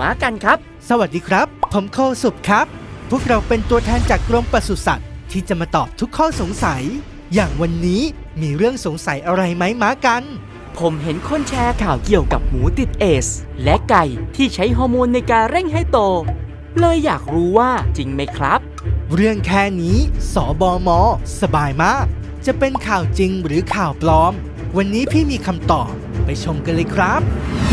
ม้ากันครับ สวัสดีครับ ผมโคสุบครับ พวกเราเป็นตัวแทนจากกรมปศุสัตว์ ที่จะมาตอบทุกข้อสงสัย อย่างวันนี้มีเรื่องสงสัยอะไรไหมม้ากัน ผมเห็นคนแชร์ข่าวเกี่ยวกับหมูติดเอส และไก่ที่ใช้ฮอร์โมนในการเร่งให้โต เลยอยากรู้ว่าจริงไหมครับ เรื่องแค่นี้สอบอมสบายมาก จะเป็นข่าวจริงหรือข่าวปลอม วันนี้พี่มีคำตอบไปชมกันเลยครับ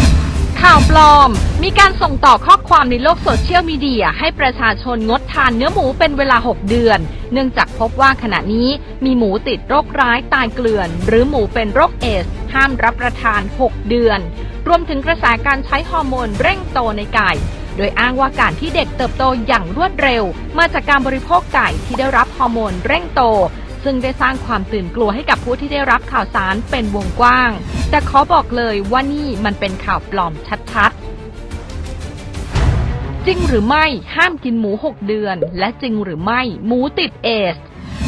ข่าวปลอม มีการส่งต่อข้อความในโลกโซเชียลมีเดีย ให้ประชาชนงดทานเนื้อหมูเป็นเวลา 6 เดือน เนื่องจากพบว่าขณะนี้มีหมูติดโรคร้ายตายเกลื่อน หรือหมูเป็นโรคเอส ห้ามรับประทาน 6 เดือน รวมถึงกระแสการใช้ฮอร์โมนเร่งโตในไก่ โดยอ้างว่าการที่เด็กเติบโตอย่างรวดเร็ว มาจากการบริโภคไก่ที่ได้รับฮอร์โมนเร่งโต ซึ่งได้สร้างความตื่นกลัวให้กับผู้ที่ได้รับข่าวสารเป็นวงกว้าง แต่ขอบอกเลยว่านี่มันเป็นข่าวปลอมชัดๆ จริงหรือไม่ห้ามกินหมู 6 เดือน และจริงหรือไม่หมูติดเอส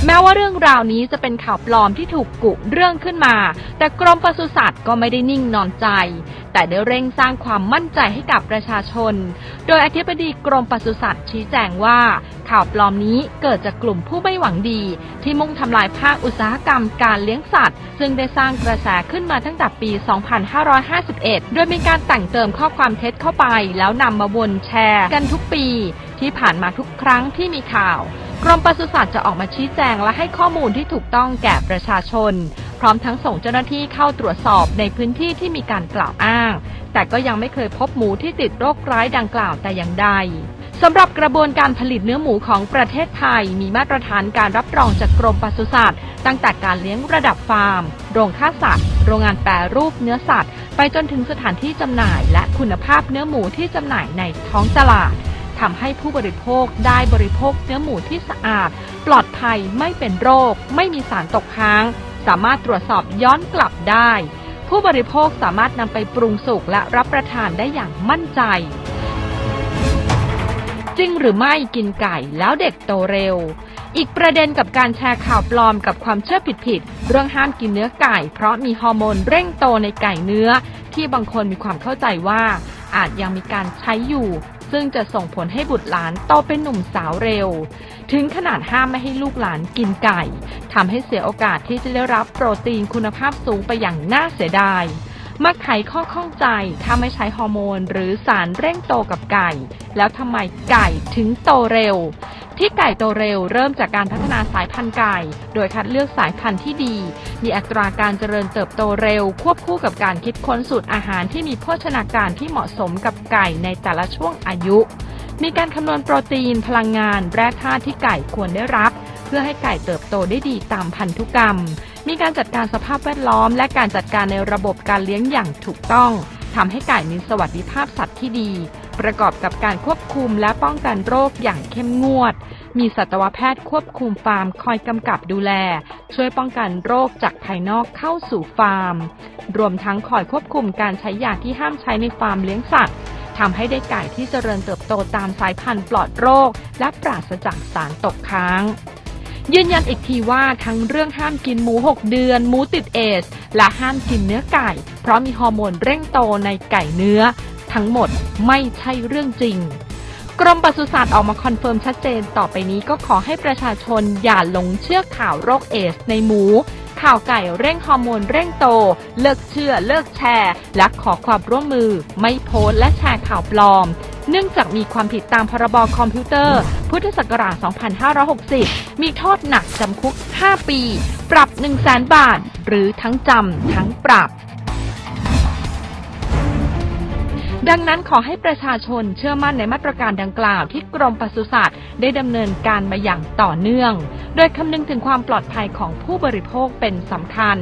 แม้ว่าเรื่องราวนี้จะเป็นข่าวปลอมที่ถูกกุเรื่องขึ้นมา แต่กรมปศุสัตว์ก็ไม่ได้นิ่งนอนใจ แต่ได้เร่งสร้างความมั่นใจให้กับประชาชน โดยอธิบดีกรมปศุสัตว์ชี้แจงว่า ข่าวปลอมนี้เกิดจากกลุ่มผู้ไม่หวังดี ที่มุ่งทำลายภาคอุตสาหกรรมการเลี้ยงสัตว์ ซึ่งได้สร้างกระแสขึ้นมาตั้งแต่ปี 2551 โดยมีการแต่งเติมข้อความเท็จเข้าไป แล้วนำมาวนแชร์กันทุกปี ที่ผ่านมาทุกครั้งที่มีข่าวกรมปศุสัตว์จะออกมาชี้แจงและให้ข้อมูลที่ถูกต้องแก่ประชาชน พร้อมทั้งส่งเจ้าหน้าที่เข้าตรวจสอบในพื้นที่ที่มีการกล่าวอ้าง แต่ก็ยังไม่เคยพบหมูที่ติดโรคร้ายดังกล่าวแต่อย่างใด สำหรับกระบวนการผลิตเนื้อหมูของประเทศไทย มีมาตรฐานการรับรองจากกรมปศุสัตว์ ตั้งแต่การเลี้ยงระดับฟาร์ม โรงฆ่าสัตว์ โรงงานแปรรูปเนื้อสัตว์ ไปจนถึงสถานที่จำหน่าย และคุณภาพเนื้อหมูที่จำหน่ายในท้องตลาดทำให้ผู้บริโภคได้บริโภคเนื้อหมูที่สะอาด ปลอดภัยไม่เป็นโรค ไม่มีสารตกค้าง สามารถตรวจสอบย้อนกลับได้ ผู้บริโภคสามารถนำไปปรุงสุกและรับประทานได้อย่างมั่นใจ จริงหรือไม่กินไก่แล้วเด็กโตเร็ว อีกประเด็นกับการแชร์ข่าวปลอมกับความเชื่อผิดๆเรื่องห้ามกินเนื้อไก่ เพราะมีฮอร์โมนเร่งโตในไก่เนื้อ ที่บางคนมีความเข้าใจว่า อาจยังมีการใช้อยู่ ซึ่งจะส่งผลให้บุตรหลานโตเป็นหนุ่มสาวเร็ว ถึงขนาดห้ามไม่ให้ลูกหลานกินไก่ทำให้เสียโอกาสที่จะได้รับโปรตีนคุณภาพสูงไปอย่างน่าเสียดาย มาไขข้อข้องใจถ้าไม่ใช้ฮอร์โมน หรือสารเร่งโตกับไก่ แล้วทำไมไก่ถึงโตเร็ว ที่ไก่โตเร็วเริ่มจากการพัฒนาสายพันธุ์ไก่ โดยคัดเลือกสายพันธุ์ที่ดี มีอัตราการเจริญเติบโตเร็ว ควบคู่กับการคิดค้นสูตรอาหารที่มีโภชนาการที่เหมาะสมกับไก่ในแต่ละช่วงอายุ มีการคำนวณโปรตีนพลังงาน แร่ธาตุที่ไก่ควรได้รับ เพื่อให้ไก่เติบโตได้ดีตามพันธุกรรม มีการจัดการสภาพแวดล้อม และการจัดการในระบบการเลี้ยงอย่างถูกต้องทำให้ไก่มีสวัสดิภาพสัตว์ที่ดี ประกอบกับการควบคุมและป้องกันโรคอย่างเข้มงวด มีสัตวแพทย์ควบคุมฟาร์ม คอยกำกับดูแล ช่วยป้องกันโรคจากภายนอกเข้าสู่ฟาร์ม รวมทั้งคอยควบคุมการใช้ยาที่ห้ามใช้ในฟาร์มเลี้ยงสัตว์ทำให้ได้ไก่ที่เจริญเติบโตตามสายพันธุ์ปลอดโรค และปราศจากสารตกค้าง ยืนยันอีกทีว่าทั้งเรื่องห้ามกินหมู 6 เดือน หมูติดเอส และห้ามกินเนื้อไก่ เพราะมีฮอร์โมนเร่งโตในไก่เนื้อ ทั้งหมดไม่ใช่เรื่องจริง กรมปศุสัตว์ออกมาคอนเฟิร์มชัดเจนต่อไปนี้ก็ขอให้ประชาชนอย่าหลงเชื่อข่าวโรคเอส ในหมู ข่าวไก่เร่งฮอร์โมนเร่งโต เลิกเชื่อเลิกแชร์ และขอความร่วมมือ ไม่โพสและแชร์ข่าวปลอม เนื่องจากมีความผิดตามพรบคอมพิวเตอร์ พุทธศักราช 2560 มีโทษหนักจำคุก 5 ปี ปรับ 1 0 0 0 0แบาท หรือทั้งจำทั้งปรับดังนั้นขอให้ประชาชนเชื่อมั่นในมาตรการดังกล่าวที่กรมปศุสัตว์ได้ดำเนินการมาอย่างต่อเนื่อง โดยคำนึงถึงความปลอดภัยของผู้บริโภคเป็นสำคัญ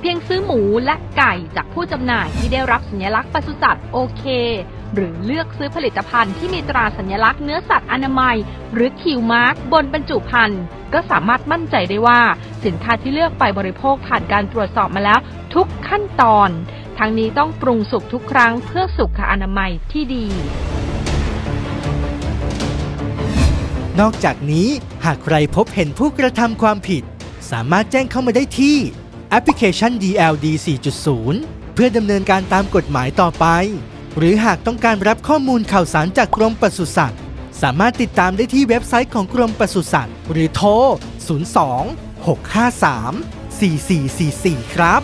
เพียงซื้อหมูและไก่จากผู้จำหน่ายที่ได้รับสัญลักษณ์ปศุสัตว์โอเค หรือเลือกซื้อผลิตภัณฑ์ที่มีตราสัญลักษณ์เนื้อสัตว์อนามัย หรือคิวมาร์กบนบรรจุภัณฑ์ก็สามารถมั่นใจได้ว่า สินค้าที่เลือกไปบริโภคผ่านการตรวจสอบมาแล้ว ทุกขั้นตอน ทั้งนี้ต้องปรุงสุกทุกครั้งเพื่อสุขอนามัยที่ดี นอกจากนี้หากใครพบเห็นผู้กระทำความผิด สามารถแจ้งเข้ามาได้ที่แอปพลิเคชัน DLD 4.0 เพื่อดำเนินการตามกฎหมายต่อไป หรือหากต้องการรับข้อมูลข่าวสารจากกรมปศุสัตว์ สามารถติดตามได้ที่เว็บไซต์ของกรมปศุสัตว์ หรือโทร 02 653 4444 ครับ